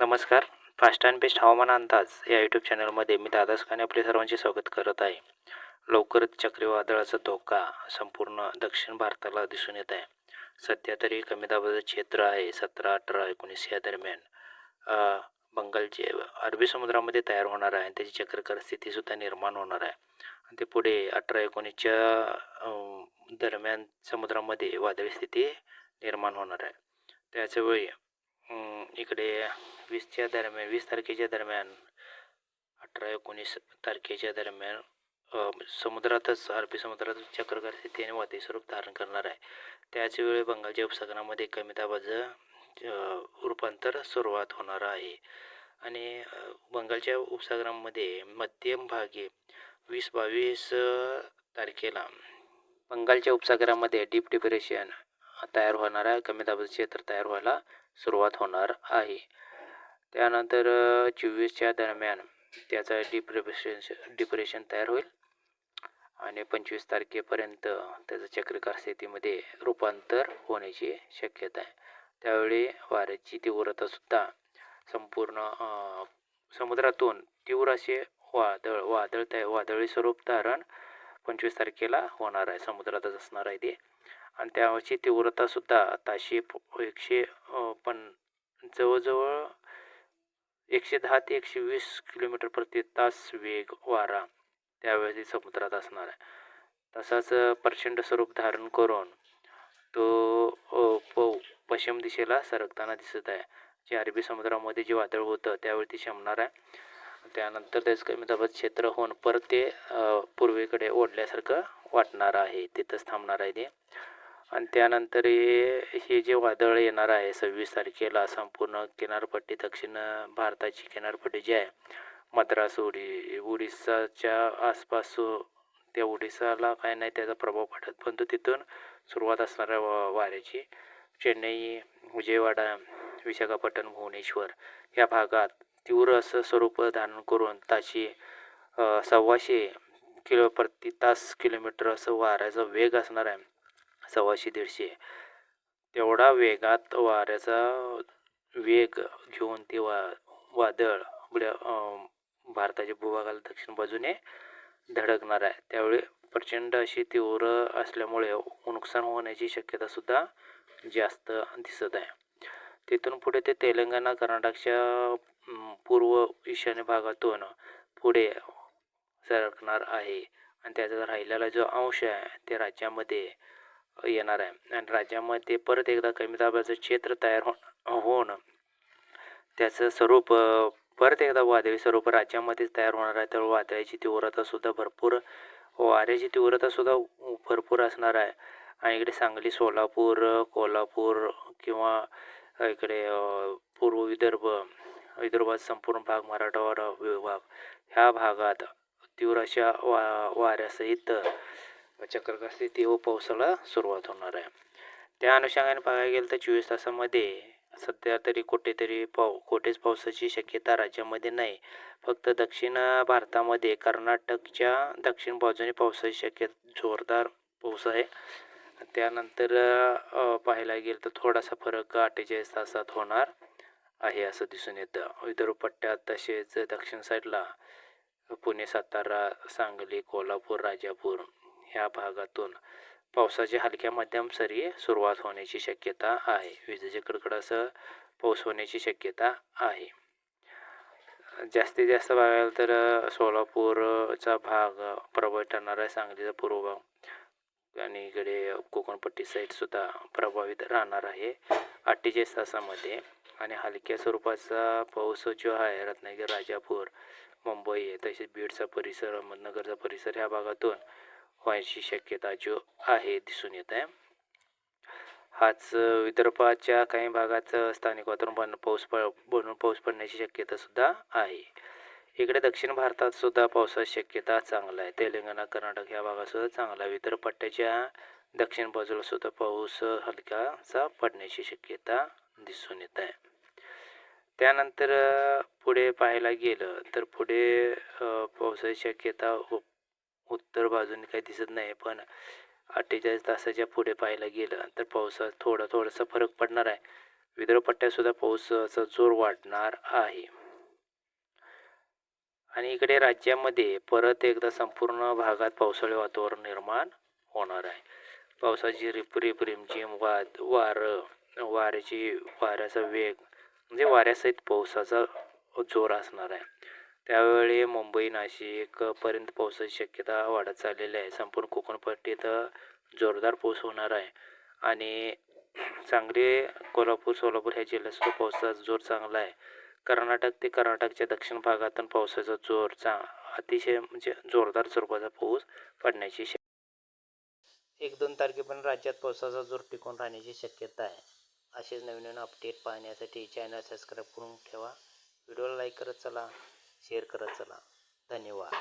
नमस्कार. Fast and best हवामान अंदाज या यूट्यूब चॅनलमध्ये मी दादास खाने आपले सर्वांचे स्वागत करत आहे. लवकरच चक्रीवादळाचा धोका संपूर्ण दक्षिण भारताला दिसून येत आहे. सध्या तरी कमी दाबाचं क्षेत्र आहे सतरा अठरा एकोणीस या दरम्यान. बंगालचे अरबी समुद्रामध्ये तयार होणार आहे आणि त्याची चक्रकर स्थितीसुद्धा निर्माण होणार आहे. आणि ते पुढे अठरा एकोणीसच्या दरम्यान समुद्रामध्ये वादळी स्थिती निर्माण होणार आहे. त्याचवेळी इकडे वीसच्या दरम्यान वीस तारखेच्या दरम्यान अठरा एकोणीस तारखेच्या दरम्यान समुद्रातच अरबी समुद्रातच चक्रकार स्थिती आणि वादळी स्वरूप धारण करणार आहे. त्याचवेळी बंगालच्या उपसागरामध्ये कमी दाबाचं रूपांतर सुरुवात होणार आहे. आणि बंगालच्या उपसागरामध्ये मध्यम भागी वीस बावीस तारखेला बंगालच्या उपसागरामध्ये डीप डिप्रेशन तयार होणार आहे. कमी दाबाचं क्षेत्र तयार व्हायला सुरुवात होणार आहे. त्यानंतर चोवीसच्या दरम्यान त्याचा डिप्रेशन डिप्रेशन तयार होईल. आणि पंचवीस तारखेपर्यंत त्याचं चक्रिकार स्थितीमध्ये रूपांतर होण्याची शक्यता आहे. त्यावेळी वाऱ्याची तीव्रतासुद्धा संपूर्ण समुद्रातून तीव्र असे वादळ वादळ तया वादळी स्वरूप धारण पंचवीस तारखेला होणार आहे. समुद्रातच असणार आहे ते. आणि त्याची तीव्रतासुद्धा ताशी एकशे अ, पण जवळजवळ एकशे दहा ते एकशे वीस किलोमीटर प्रति तास वेग वारा त्यावेळी समुद्रात असणार आहे. तसाच अ, प्रचंड स्वरूप धारण करून तो अ, प पश्चिम दिशेला सरकताना दिसत आहे. जे अरबी समुद्रामध्ये जे वादळ होतं त्यावेळी ते शमणार आहे. त्यानंतर त्याचं कमी दाबाचं क्षेत्र होऊन परत ते अ, पूर्वेकडे ओढल्यासारखं वाटणार आहे. तिथंच थांबणार आहे ते. आणि त्यानंतर हे हे जे वादळ येणार आहे सव्वीस तारखेला संपूर्ण किनारपट्टी दक्षिण भारताची किनारपट्टी जी आहे मद्रास उडी ओडिसाच्या आसपास त्या ओडिसाला काय नाही त्याचा प्रभाव पडत. पण तो तिथून सुरुवात असणाऱ्या वा वाऱ्याची. चेन्नई विजयवाडा विशाखापट्टण भुवनेश्वर या भागात तीव्र असं स्वरूप धारण करून ताशी सव्वाशे किलो प्रति तास किलोमीटर असं वाऱ्याचा वेग असणार आहे. सव्वाशे दीडशे. तेवढा वेगात वाऱ्याचा वेग घेऊन ते वा वादळ आपल्या भारताच्या भूभागाला दक्षिण बाजूने धडकणार आहे. त्यावेळी प्रचंड अशी तीव्र असल्यामुळे नुकसान होण्याची शक्यतासुद्धा जास्त दिसत आहे. तिथून पुढे ते तेलंगणा कर्नाटकच्या पूर्व ईशान्य भागातून पुढे सरकणार आहे. आणि त्याचा राहिलेला जो अंश आहे ते राज्यामध्ये येणार आहे. आणि राज्यामध्ये परत एकदा कमी दाबाचं क्षेत्र तयार हो होणं त्याचं स्वरूप परत एकदा वादळी स्वरूप राज्यामध्येच तयार होणार आहे. तर वादळाची तीव्रतासुद्धा भरपूर वाऱ्याची तीव्रतासुद्धा भरपूर असणार आहे. आणि इकडे सांगली सोलापूर कोल्हापूर किंवा इकडे पूर्व विदर्भ विदर्भात संपूर्ण भाग मराठवाडा विभाग ह्या भागात तीव्र अशा वा वाऱ्यासहित चक्रकार स्थिती हो पावसाला सुरुवात होणार आहे. त्या अनुषंगाने बघायला गेलं तर चोवीस तासामध्ये सध्या तरी कुठेतरी पाव कुठेच पावसाची शक्यता राज्यामध्ये नाही. फक्त दक्षिण भारतामध्ये कर्नाटकच्या दक्षिण बाजूने पावसाची शक्यता जोरदार पाऊस आहे. त्यानंतर पाहायला गेलं तर थोडासा फरक अठ्ठेचाळीस तासात होणार आहे असं दिसून येतं. विदर्भ पट्ट्यात तसेच दक्षिण साईडला पुणे सातारा सांगली कोल्हापूर राजापूर ह्या भागातून पावसाच्या हलक्या मध्यम सरी सुरुवात होण्याची शक्यता आहे. विजेचे कडकडासह पाऊस होण्याची शक्यता आहे. जास्तीत जास्त बघायला तर सोलापूरचा भाग प्रभावित ठरणार आहे सांगलीचा पूर्व भाग आणि इकडे कोकणपट्टी साईडसुद्धा प्रभावित राहणार आहे. अठ्ठेचाळीस तासामध्ये आणि हलक्या स्वरूपाचा पाऊस जो आहे रत्नागिरी राजापूर मुंबई तसेच बीडचा परिसर अहमदनगरचा परिसर ह्या भागातून व्हायची शक्यता जो आहे दिसून येत आहे. हाच विदर्भाच्या काही भागात स्थानिक वातावरण बन पाऊस प बनून पाऊस पडण्याची शक्यतासुद्धा आहे. इकडे दक्षिण भारतात सुद्धा पावसाची शक्यता चांगला आहे. तेलंगणा कर्नाटक ह्या भागातसुद्धा चांगला आहे. विदर्भ पट्ट्याच्या दक्षिण बाजूला सुद्धा पाऊस हलकासा पडण्याची शक्यता दिसून येत आहे. त्यानंतर पुढे पाहायला गेलं तर पुढे पावसाची शक्यता उत्तर बाजूने काही दिसत नाही पण अठ्ठेचाळीस तासाच्या पुढे पाहायला गेलं तर पावसात थोडा थोडासा फरक पडणार आहे. विदर्भ पट्ट्यातसुद्धा पावसाचा जोर वाढणार आहे. आणि इकडे राज्यामध्ये परत एकदा संपूर्ण भागात पावसाळी वातावरण निर्माण होणार आहे. पावसाची रिपरिप रिमझिम वाद वारं वाऱ्याची वाऱ्याचा वेग म्हणजे वाऱ्यासहित पावसाचा जोर असणार आहे. त्यावेळी मुंबई नाशिकपर्यंत पावसाची शक्यता वाढत चाललेली आहे. संपूर्ण कोकणपट्टीत जोरदार पाऊस होणार आहे. आणि सांगली कोल्हापूर सोलापूर ह्या जिल्ह्यातसुद्धा पावसाचा जोर चांगला आहे. कर्नाटक ते कर्नाटकच्या दक्षिण भागातून पावसाचा जोर चा अतिशय म्हणजे जोरदार स्वरूपाचा पाऊस पडण्याची शक्य एक दोन तारखेपर्यंत राज्यात पावसाचा जोर टिकून राहण्याची शक्यता आहे. असेच नवीन नवीन अपडेट पाहण्यासाठी चॅनल सबस्क्राईब करून ठेवा. व्हिडिओला लाईक करत चला. शेअर करत चला. धन्यवाद.